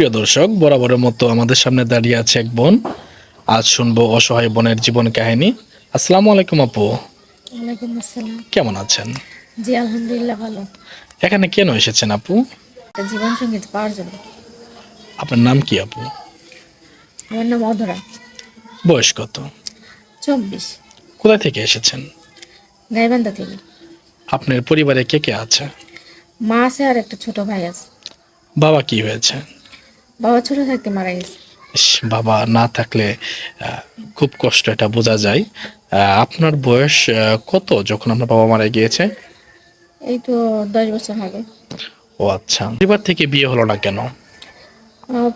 প্রিয় দর্শক বরাবরের মতো আমাদের সামনে দাঁড়িয়ে আছে এক বোন। আজ শুনব অসহায় বোনের জীবন কাহিনী। আসসালামু আলাইকুম আপু। ওয়ালাইকুম আসসালাম। কেমন আছেন? জি আলহামদুলিল্লাহ ভালো। এখানে কেন এসেছেন আপু? জীবন সংগীত পাওয়ার জন্য। আপনার নাম কি আপু? আমার নাম অধরা। বয়স কত? চব্বিশ। কোথায় থেকে এসেছেন? গাইবান্ধা থেকে। আপনার পরিবারে কে কে আছে? মা আছে আর একটা ছোট ভাই আছে। বাবা কি হয়েছে? বাবা ছোট থাকতে মারা গেছে। বাবা না থাকলে খুব কষ্ট এটা বোঝা যায়। আপনার বয়স কত যখন আপনার বাবা মারা গিয়েছে? এই তো দশ বছর হবে। ও আচ্ছা পরিবার থেকে বিয়ে হলো না কেন?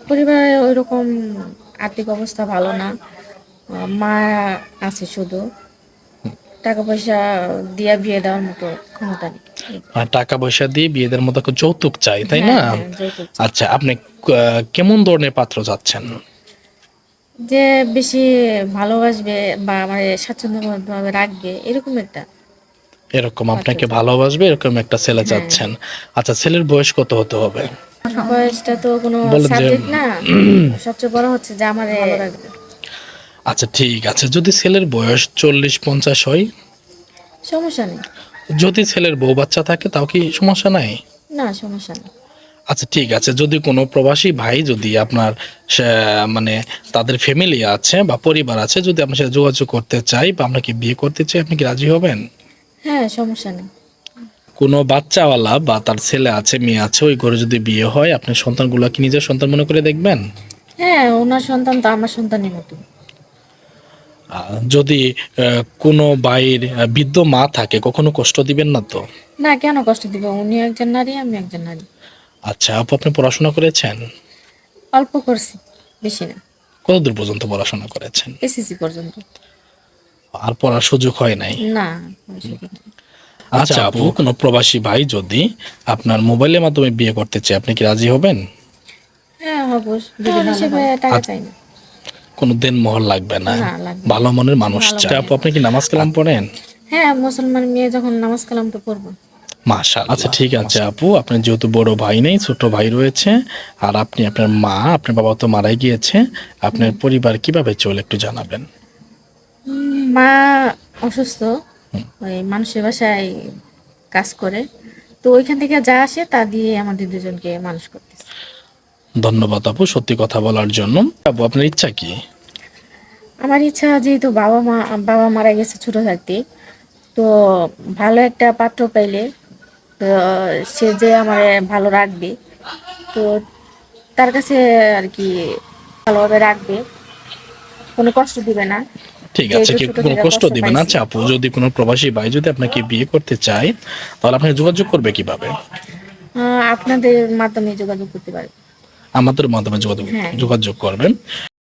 পরিবারে ওই রকম আর্থিক অবস্থা ভালো না। মা আছে শুধু। টাকা পয়সা দিয়া বিয়ে দেওয়ার মতো ক্ষমতা নেই। আর টাকা পয়সা দিয়ে বিয়েদের মতো যৌতুক চাই তাই না? হ্যাঁ, হ্যাঁ, যৌতুক। আচ্ছা আপনি কেমন ধরনের পাত্র যাচ্ছেন যে বেশি ভালোবাসবে বা আমার স্বাচ্ছন্দ্যভাবে রাখবে এরকম একটা এরকম আপনাকে ভালোবাসবে এরকম একটা ছেলে হ্যাঁ। যাচ্ছেন আচ্ছা ছেলের বয়স কত হতে হবে? বয়সটা তো কোনো সাবজেক্ট না। সবচেয়ে বড় হচ্ছে যে আমার আচ্ছা ঠিক আছে। যদি ছেলের বয়স চল্লিশ পঞ্চাশ হয় সমস্যা নেই। যদি ছেলের বউ বাচ্চা থাকে তাও কি সমস্যা নাই? না সমস্যা নেই। আচ্ছা ঠিক আছে। যদি কোনো প্রবাসী ভাই যদি আপনার মানে তাদের ফ্যামিলি আছে বা পরিবার আছে যদি আপনার সাথে যোগাযোগ করতে চাই বা আপনাকে বিয়ে করতে চাই আপনি কি রাজি হবেন? হ্যাঁ সমস্যা নেই। কোনো বাচ্চাওয়ালা বা তার ছেলে আছে মেয়ে আছে ওই ঘরে যদি বিয়ে হয় আপনি সন্তানগুলো কি নিজের সন্তান মনে করে দেখবেন? হ্যাঁ ওনার সন্তান তো আমার সন্তানের মতো যদি কোনো বাইর বৃদ্ধ মা থাকে কখনো কষ্ট দিবেন না তো? না কেন কষ্ট দিব? উনি একজন নারী আমি একজন নারী। আচ্ছা আপু আপনি পড়াশোনা করেছেন? অল্প করছি বেশি না। কতদূর পর্যন্ত পড়াশোনা করেছেন? এসএসসি পর্যন্ত। আর পড়ার সুযোগ হয় নাই? না নেই। আচ্ছা আপু কোনো প্রবাসী ভাই যদি আপনার মোবাইলের মাধ্যমে বিয়ে করতে চায় আপনি কি রাজি হবেন? হ্যাঁ হব যদি হিসেবে টাকা চাই না। কোনো দেন মোহর লাগবে না। ভালো মনের মানুষ চাই আপু আপনি কি নামাজ কালাম পড়েন? হ্যাঁ মুসলমান মেয়ে যখন নামাজ কালাম তো পড়ব। মাশা আচ্ছা ঠিক আছে আপু। আপনার যেহেতু বড় ভাই নেই ছোট ভাই রয়েছে আর আপনি আপনার মা আপনার বাবা তো মারাই গিয়েছে আপনার পরিবার কীভাবে চলে একটু জানাবেন? মা অসুস্থ ওই মানুষের বাসায় কাজ করে তো ওইখান থেকে যা আসে তা দিয়ে আমাদের দুজনকে মানুষ করতেছে। ধন্যবাদ আপু সত্যি কথা বলার জন্য। আপু আপনার ইচ্ছা কি? আমার ইচ্ছা যেহেতু বাবা মা বাবা মারা গেছে ছোট থাকতে তো ভালো একটা পাত্র পাইলে তো সে যে আমার ভালো রাখবে তো তার কাছে আর কি ভালোভাবে রাখবে কোনো কষ্ট দিবে না। ঠিক আছে কি কোনো কষ্ট দিবে না? আচ্ছা আপু যদি কোনো প্রবাসী ভাই যদি আপনাকে বিয়ে করতে চায় তাহলে আপনাকে যোগাযোগ করবে কীভাবে? আপনাদের মাধ্যমে যোগাযোগ করতে পারবে। আমাদের মাধ্যমে যোগাযোগ হ্যাঁ। যোগাযোগ করবেন